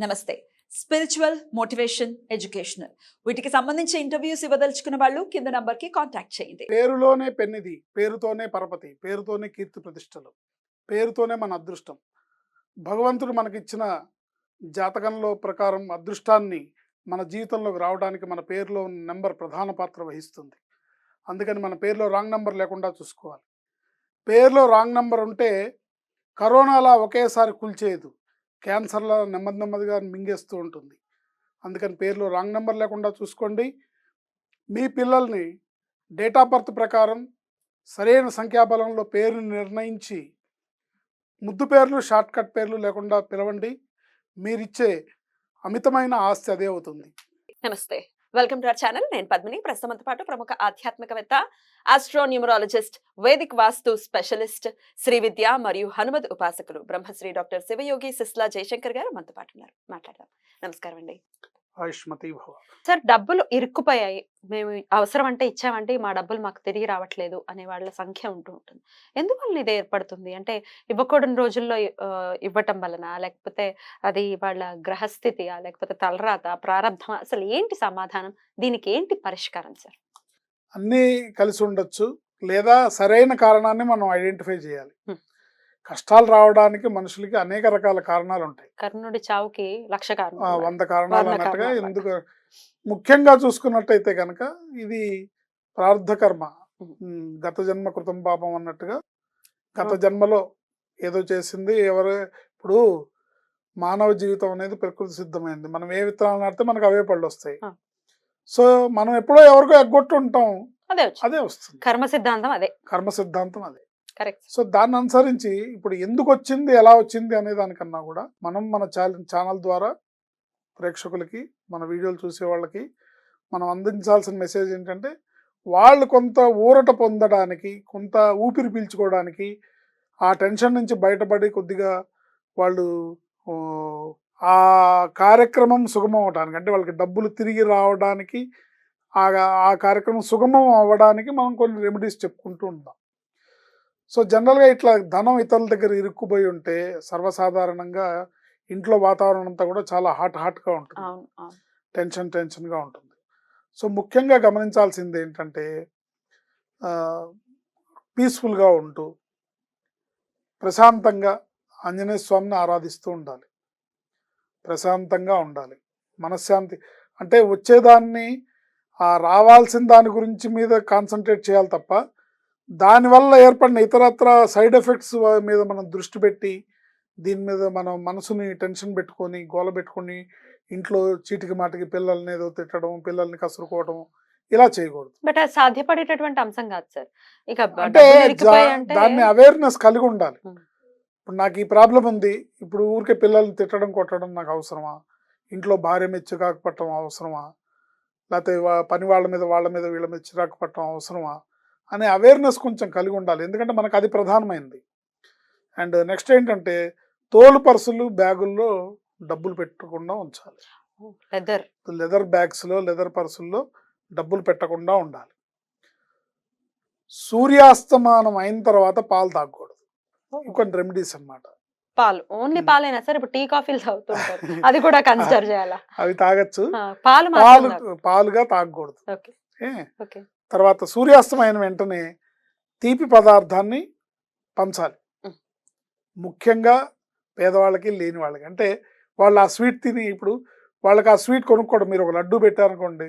నమస్తే. Spiritual motivation educational వీటికి సంబంధించి ఇంటర్వ్యూస్ ఇవ్వదలుచుకున్న వాళ్ళు కింద నంబర్కి కాంటాక్ట్ చేయండి. పేరులోనే పెన్నిది పేరుతోనే పరపతి పేరుతోనే కీర్తి ప్రతిష్టలు పేరుతోనే మన అదృష్టం. భగవంతుడు మనకిచ్చిన జాతకంలో ప్రకారం అదృష్టాన్ని మన జీవితంలోకి రావడానికి మన పేరులో ఉన్న నెంబర్ ప్రధాన పాత్ర వహిస్తుంది. అందుకని మన పేరులో రాంగ్ నెంబర్ లేకుండా చూసుకోవాలి. పేరులో రాంగ్ నెంబర్ ఉంటే కరోనాలా ఒకేసారి కూల్చేయదు. క్యాన్సర్లో నెమ్మది నెమ్మదిగా మింగేస్తూ ఉంటుంది. అందుకని పేర్లు రాంగ్ నెంబర్ లేకుండా చూసుకోండి. మీ పిల్లల్ని డేట్ ఆఫ్ బర్త్ ప్రకారం సరైన సంఖ్యాబలంలో పేరుని నిర్ణయించి ముద్దు పేర్లు షార్ట్ కట్ పేర్లు లేకుండా పిలవండి. మీరిచ్చే అమితమైన ఆస్తి అదే అవుతుంది. నమస్తే. Welcome to our channel. నేను పద్మిని. ప్రస్తుతంతో పాటు ప్రముఖ ఆధ్యాత్మికవేత్త astronumerologist Vedic vastu specialist Shri Vidya మరియు హనుమద్ ఉపాసకులు బ్రహ్మశ్రీ డాక్టర్ శివయోగి సిస్లా జయశంకర్ గారు మనతో పాటు ఉన్నారు. మాట్లాడదాం. నమస్కారం అండి. సార్ డబ్బులు ఇరుక్కుపోయాయి. మేము అవసరం అంటే ఇచ్చామంటే మా డబ్బులు మాకు తిరిగి రావట్లేదు అనే వాళ్ళ సంఖ్య ఉంటూ ఉంటుంది. ఎందువల్ల ఇది ఏర్పడుతుంది? అంటే ఇవ్వకూడని రోజుల్లో ఇవ్వటం వలన లేకపోతే అది వాళ్ళ గ్రహస్థితియా లేకపోతే తలరాత ప్రారంభం అసలు ఏంటి సమాధానం? దీనికి ఏంటి పరిష్కారం సార్? అన్నీ కలిసి ఉండొచ్చు లేదా సరైన కారణాన్ని మనం ఐడెంటిఫై చేయాలి. కష్టాలు రావడానికి మనుషులకి అనేక రకాల కారణాలు ఉంటాయి కర్ణుడి చావుకి లక్ష ఆ, కారణం వంద కారణాలు అన్నట్టుగా కారణాలు. ఎందుకు ముఖ్యంగా చూసుకున్నట్టయితే కనుక ఇది ప్రార్థ కర్మ ఉమ్. ఉమ్, గత జన్మ కృతం పాపం అన్నట్టుగా గత. జన్మలో ఏదో చేసింది ఎవరు ఇప్పుడు మానవ జీవితం అనేది ప్రకృతి సిద్ధమైంది మనం ఏ విత్తనాలు నాటితే మనకు అవే పళ్ళు వస్తాయి. సో మనం ఎప్పుడో ఎవరికో ఎగ్గొట్టు ఉంటాం అదే అదే వస్తుంది. కర్మ సిద్ధాంతం అదే. కర్మ సిద్ధాంతం అదే. కరెక్ట్. సో దాన్ని అనుసరించి ఇప్పుడు ఎందుకు వచ్చింది ఎలా వచ్చింది అనే దానికన్నా కూడా మనం మన ఛానల్ ఛానల్ ద్వారా ప్రేక్షకులకి మన వీడియోలు చూసే వాళ్ళకి మనం అందించాల్సిన మెసేజ్ ఏంటంటే వాళ్ళు కొంత ఊరట పొందడానికి కొంత ఊపిరి పీల్చుకోవడానికి ఆ టెన్షన్ నుంచి బయటపడి కొద్దిగా వాళ్ళు ఆ కార్యక్రమం సుగమం అవడానికి అంటే వాళ్ళకి డబ్బులు తిరిగి రావడానికి ఆ ఆ కార్యక్రమం సుగమం అవ్వడానికి మనం కొన్ని రెమెడీస్ చెప్పుకుంటూ ఉంటాం. సో జనరల్గా ఇట్లా ధనం ఇతరుల దగ్గర ఇరుక్కుపోయి ఉంటే సర్వసాధారణంగా ఇంట్లో వాతావరణం అంతా కూడా చాలా హాట్ హాట్గా ఉంటుంది. టెన్షన్ టెన్షన్గా ఉంటుంది. సో ముఖ్యంగా గమనించాల్సింది ఏంటంటే పీస్ఫుల్గా ఉంటూ ప్రశాంతంగా ఆంజనేయ స్వామిని ఆరాధిస్తూ ఉండాలి. ప్రశాంతంగా ఉండాలి. మనశ్శాంతి అంటే వచ్చేదాన్ని ఆ రావాల్సిన దాని గురించి మీద కాన్సన్ట్రేట్ చేయాలి తప్ప దానివల్ల ఏర్పడిన ఇతరత్ర సైడ్ ఎఫెక్ట్స్ మీద మనం దృష్టి పెట్టి దీని మీద మనం మనసుని టెన్షన్ పెట్టుకొని గోల పెట్టుకొని ఇంట్లో చీటికి మాటికి పిల్లల్ని ఏదో తిట్టడం పిల్లల్ని కసురుకోవడం ఇలా చేయకూడదు. బట్ అది సాధ్యపడేటటువంటి అంశం కాదు సార్. ఇక అంటే దాన్ని అవేర్నెస్ కలిగి ఉండాలి. ఇప్పుడు నాకు ఈ ప్రాబ్లం ఉంది. ఇప్పుడు ఊరికే పిల్లల్ని తిట్టడం కొట్టడం నాకు అవసరమా? ఇంట్లో భార్య మీద చిరాకు పట్టడం అవసరమా? లేకపోతే పని వాళ్ళ మీద వాళ్ళ మీద వీళ్ళ మీద చిరాకు పట్టడం అవసరమా? అనే అవేర్నెస్ కొంచెం కలిగి ఉండాలి. ఎందుకంటే మనకు అది ప్రధానమైంది. అండ్ నెక్స్ట్ ఏంటంటే తోలు పర్సులు బ్యాగుల్లో డబ్బులు పెట్టకుండా ఉంచాలి. లెదర్. లెదర్ బ్యాగ్స్లో లెదర్ పర్సుల్లో డబ్బులు పెట్టకుండా ఉండాలి. సూర్యాస్తమానం అయిన తర్వాత పాలు తాగకూడదు. ఇంకొన్ని రెమెడీస్ అన్నమాట. పాలు. ఓన్లీ. పాలైనా సార్ ఇప్పుడు టీ కాఫీలు తాగుతుంటారు. అది కూడా కన్సిడర్ చేయాలా? అవి తాగొచ్చు. పాలు పాలు పాలుగా తాగకూడదు. ఓకే. తర్వాత సూర్యాస్తమైన వెంటనే తీపి పదార్థాన్ని పంచాలి. ముఖ్యంగా పేదవాళ్ళకి లేని వాళ్ళకి. అంటే వాళ్ళు ఆ స్వీట్ తిని ఇప్పుడు వాళ్ళకి ఆ స్వీట్ కొనుక్కోవడం. మీరు ఒక లడ్డు పెట్టారనుకోండి.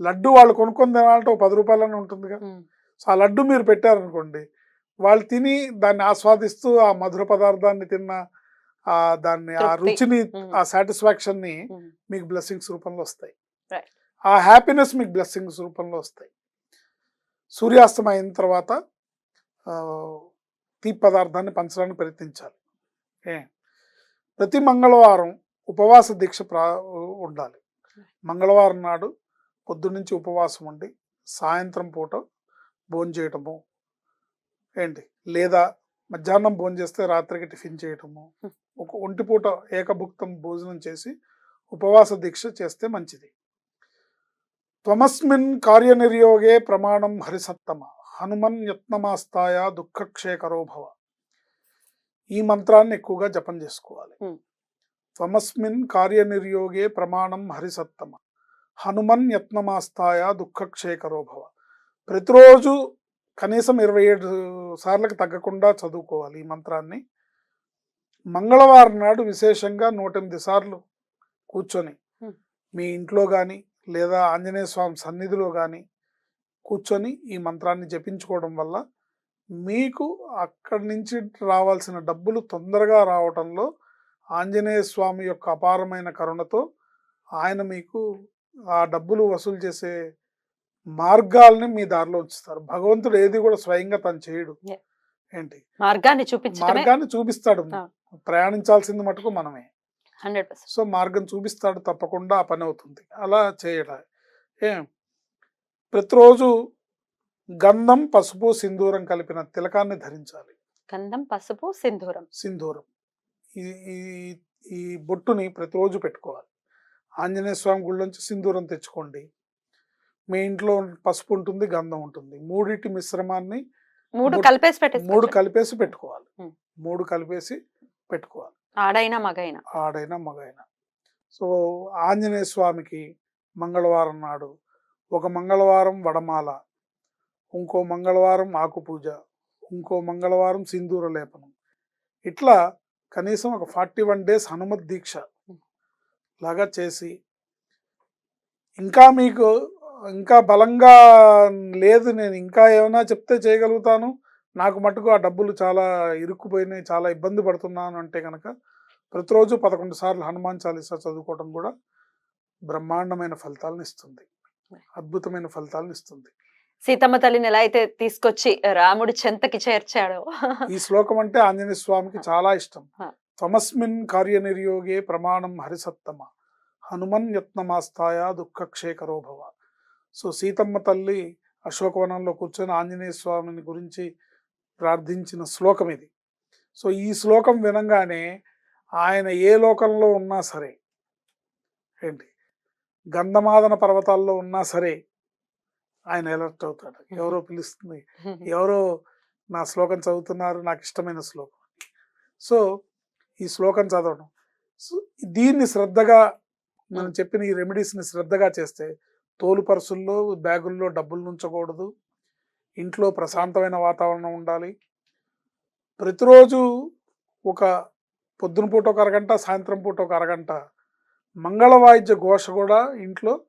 లడ్డు వాళ్ళు కొనుక్కొని తినాలంటే ఒక పది రూపాయలని ఉంటుందిగా. సో ఆ లడ్డు మీరు పెట్టారనుకోండి వాళ్ళు తిని దాన్ని ఆస్వాదిస్తూ ఆ మధుర పదార్థాన్ని తిన్న ఆ దాన్ని ఆ. రుచిని. ఆ సాటిస్ఫాక్షన్ని. మీకు బ్లెస్సింగ్స్ రూపంలో వస్తాయి. ఆ హ్యాపీనెస్ మీకు బ్లెస్సింగ్స్ రూపంలో వస్తాయి సూర్యాస్తం అయిన తర్వాత తీపి పదార్థాన్ని పంచడానికి ప్రయత్నించాలి ఏ ప్రతి మంగళవారం ఉపవాస దీక్ష ప్రా ఉండాలి మంగళవారం నాడు పొద్దున్నుంచి ఉపవాసం ఉండి సాయంత్రం పూట భోజనం చేయటము ఏంటి లేదా మధ్యాహ్నం భోజనం చేస్తే రాత్రికి టిఫిన్ చేయటము. ఒక ఒంటి పూట ఏకభుక్తం భోజనం చేసి ఉపవాస దీక్ష చేస్తే మంచిది త్వమస్మిన్ కార్యనిర్యోగే ప్రమాణం హరిసత్తమ హనుమన్ యత్నమాస్తాయ దుఃఖక్షేకరో భవ ఈ మంత్రాన్ని ఎక్కువగా జపం చేసుకోవాలి. త్వమస్మిన్ కార్యనిర్యోగే ప్రమాణం హరిసత్తమ హనుమన్ యత్నమాస్తాయ దుఃఖక్షేకరో భవ ప్రతిరోజు కనీసం ఇరవై ఏడు సార్లకు తగ్గకుండా చదువుకోవాలి ఈ మంత్రాన్ని మంగళవారం నాడు విశేషంగా నూట ఎనిమిది సార్లు కూర్చొని. మీ ఇంట్లో కానీ లేదా ఆంజనేయ స్వామి సన్నిధిలో కానీ కూర్చొని ఈ మంత్రాన్ని జపించుకోవడం వల్ల మీకు అక్కడి నుంచి రావాల్సిన డబ్బులు తొందరగా రావటంలో ఆంజనేయ స్వామి యొక్క అపారమైన కరుణతో ఆయన మీకు ఆ డబ్బులు వసూలు చేసే మార్గాల్ని మీ దారిలో ఉంచుతారు. భగవంతుడు ఏది కూడా స్వయంగా తను చేయడు. ఏంటి? మార్గాన్ని చూపించడమే మార్గాన్ని చూపిస్తాడు. ప్రయాణించాల్సింది మటుకు మనమే. హండ్రెడ్ సో మార్గం చూపిస్తాడు తప్పకుండా ఆ పని అవుతుంది. అలా చేయడం? ఏం? ప్రతిరోజు గంధం పసుపు సింధూరం కలిపిన తిలకాన్ని ధరించాలి. గంధం పసుపు సింధూరం. సింధూరం. ఈ బొట్టుని ప్రతిరోజు పెట్టుకోవాలి. ఆంజనేయ స్వామి గుళ్ళోంచి సింధూరం తెచ్చుకోండి. మీ ఇంట్లో పసుపు ఉంటుంది గంధం ఉంటుంది మూడిటి మిశ్రమాన్ని మూడు కలిపేసి పెట్టేసి మూడు కలిపేసి పెట్టుకోవాలి. మూడు కలిపేసి పెట్టుకోవాలి. ఆడైనా మగైనా. ఆడైనా మగైనా. సో ఆంజనేయ స్వామికి మంగళవారం నాడు ఒక మంగళవారం వడమాల ఇంకో మంగళవారం ఆకు పూజ ఇంకో మంగళవారం సింధూర లేపనం. ఇట్లా కనీసం ఒక ఫార్టీ వన్ డేస్ హనుమత్ దీక్ష లాగా చేసి ఇంకా మీకు ఇంకా బలంగా లేదు. నేను ఇంకా ఏమైనా చెప్తే చేయగలుగుతాను. నాకు మటుకు ఆ డబ్బులు చాలా ఇరుక్కుపోయినాయి చాలా ఇబ్బంది పడుతున్నాను అంటే కనుక ప్రతిరోజు పదకొండు సార్లు హనుమాన్ చాలీసా చదువుకోవడం కూడా బ్రహ్మాండమైన ఫలితాలను ఇస్తుంది. అద్భుతమైన ఫలితాలను ఇస్తుంది. సీతమ్మ తల్లిని ఎలా అయితే తీసుకొచ్చి రాముడి చెంతకి చేర్చాడో. ఈ శ్లోకం అంటే ఆంజనేయ స్వామికి చాలా ఇష్టం. తమస్మిన్ కార్యనిర్యోగే ప్రమాణం హరిసత్తమ. హనుమన్ యత్నమాస్తాయ దుఃఖక్షేకరో భవ. సో సీతమ్మ తల్లి అశోకవనంలో కూర్చొని ఆంజనేయ స్వామిని గురించి ప్రార్థించిన శ్లోకం ఇది. సో ఈ శ్లోకం వినంగానే ఆయన ఏ లోకంలో ఉన్నా సరే ఏంటి? గంధమాదన పర్వతాల్లో ఉన్నా సరే ఆయన ఎలర్ట్ అవుతాడు. ఎవరో పిలుస్తుంది. ఎవరో నా శ్లోకం చదువుతున్నారు నాకు ఇష్టమైన శ్లోకం సో ఈ శ్లోకం చదవడం. సో దీన్ని శ్రద్ధగా మనం చెప్పిన ఈ రెమెడీస్ని శ్రద్ధగా చేస్తే తోలు పర్సుల్లో బ్యాగుల్లో డబ్బులు ఉంచకూడదు ఇంట్లో ప్రశాంతమైన వాతావరణం ఉండాలి. ప్రతిరోజు ఒక పొద్దున పూట ఒక అరగంట సాయంత్రం పూట ఒక అరగంట మంగళవాయిద్య ఘోష కూడా ఇంట్లో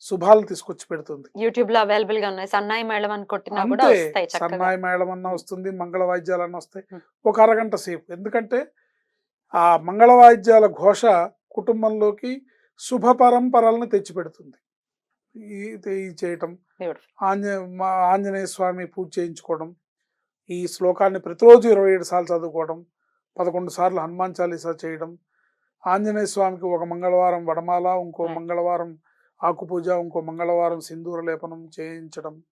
శుభాలు తీసుకొచ్చి పెడుతుంది. యూట్యూబ్లో అవైలబుల్గా ఉన్నాయి. సన్నాయి మేళం అని కొట్టినా కూడా వస్తాయి సన్నాయి మేళం అన్న వస్తుంది మంగళ వాయిద్యాలన్న వస్తాయి. Hmm. ఒక అరగంట సేపు. ఎందుకంటే ఆ మంగళ వాయిద్యాల ఘోష కుటుంబంలోకి శుభ పరంపరలను తెచ్చిపెడుతుంది. ఈ ఈ చేయటం. Beautiful. ఆంజ మా ఆంజనేయ స్వామి పూజ చేయించుకోవడం. ఈ శ్లోకాన్ని ప్రతిరోజు ఇరవై ఏడు సార్లు చదువుకోవడం. పదకొండు సార్లు హనుమాన్ చాలీసా చేయడం. ఆంజనేయ స్వామికి ఒక మంగళవారం వడమాల ఇంకో. మంగళవారం ఆకుపూజ ఇంకో మంగళవారం సింధూర లేపనం చేయించడం.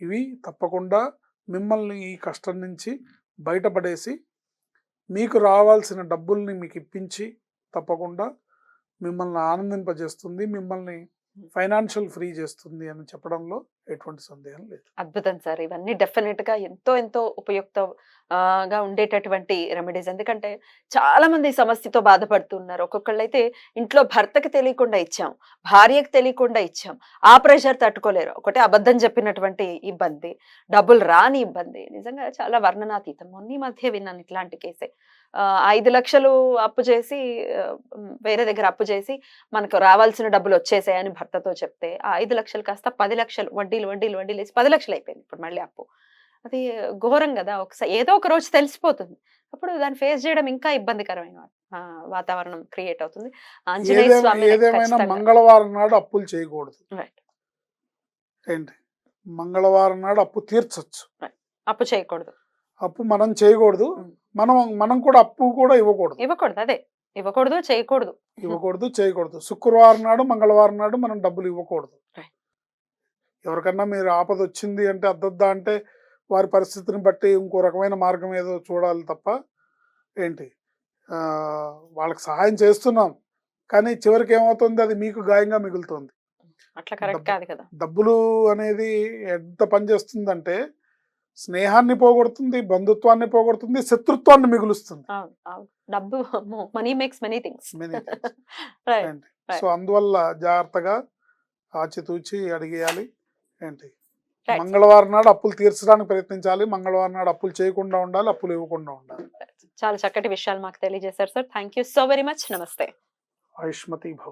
ఇవి తప్పకుండా మిమ్మల్ని ఈ కష్టం నుంచి బయటపడేసి మీకు రావాల్సిన డబ్బుల్ని మీకు ఇప్పించి తప్పకుండా మిమ్మల్ని ఆనందింపజేస్తుంది. మిమ్మల్ని ఫైనాన్షియల్ ఫ్రీ చేస్తుంది అని చెప్పడంలో ఎటువంటి సందేహం లేదు. అద్భుతం సార్. ఇవన్నీ డెఫినెట్గా ఎంతో ఎంతో ఉపయుక్తగా ఉండేటటువంటి రెమెడీస్ ఎందుకంటే చాలా మంది సమస్యతో బాధపడుతున్నారు. ఒక్కొక్కళ్ళు అయితే ఇంట్లో భర్తకి తెలియకుండా ఇచ్చాం భార్యకి తెలియకుండా ఇచ్చాం. ఆ ప్రెషర్ తట్టుకోలేరు. ఒకటే అబద్ధం చెప్పినటువంటి ఇబ్బంది. డబ్బులు రాని ఇబ్బంది. నిజంగా చాలా వర్ణనాతీతం. మొన్న ఈ మధ్య విన్నాను ఇట్లాంటి కేసే ఐదు లక్షలు అప్పు చేసి వేరే దగ్గర అప్పు చేసి మనకు రావాల్సిన డబ్బులు వచ్చేసాయని భర్తతో చెప్తే ఆ ఐదు లక్షలు కాస్త పది లక్షలు వడ్డీలు వడ్డీలు వడ్డీలు వేసి పది లక్షలు అయిపోయింది ఇప్పుడు మళ్ళీ అప్పు. అది ఘోరం కదా ఒకసారి ఏదో ఒక రోజు తెలిసిపోతుంది. అప్పుడు దాన్ని ఫేస్ చేయడం ఇంకా ఇబ్బందికరమైన వాతావరణం క్రియేట్ అవుతుంది. ఆంజనేయ స్వామి ఏదేమైనా మంగళవారం నాడు అప్పులు చేయకూడదు. ఏంటి? మంగళవారం నాడు అప్పు తీర్చొచ్చు. అప్పు చేయకూడదు. అప్పు మనం చేయకూడదు. మనం మనం కూడా అప్పు కూడా ఇవ్వకూడదు. ఇవ్వకూడదు అదే. ఇవ్వకూడదు చేయకూడదు. ఇవ్వకూడదు చేయకూడదు. శుక్రవారం నాడు మంగళవారం నాడు మనం డబ్బులు ఇవ్వకూడదు. ఎవరికన్నా మీరు ఆపద వచ్చింది అంటే అద్దద్దా అంటే వారి పరిస్థితిని బట్టి ఇంకో రకమైన మార్గం ఏదో చూడాలి తప్ప ఏంటి? వాళ్ళకి సహాయం చేస్తున్నాం. కానీ చివరికి ఏమవుతుంది? అది మీకు గాయంగా మిగులుతుంది. అట్లా కరెక్ట్ కాదు కదా. డబ్బులు అనేది ఎంత పని చేస్తుందంటే స్నేహాన్ని పోగొడుతుంది బంధుత్వాన్ని పోగొడుతుంది శత్రుత్వాన్ని మిగులుస్తుంది. డబ్బు money makes many things. So అందువల్ల జాగ్రత్తగా ఆచితూచి అడిగేయాలి. ఏంటి. మంగళవారం నాడు అప్పులు తీర్చడానికి ప్రయత్నించాలి. మంగళవారం నాడు అప్పులు చేయకుండా ఉండాలి అప్పులు ఇవ్వకుండా ఉండాలి. చాలా చక్కటి విషయాలు మాకు తెలియజేశారు sir. Thank so very much. నమస్తే. ఆయుష్మతి భవ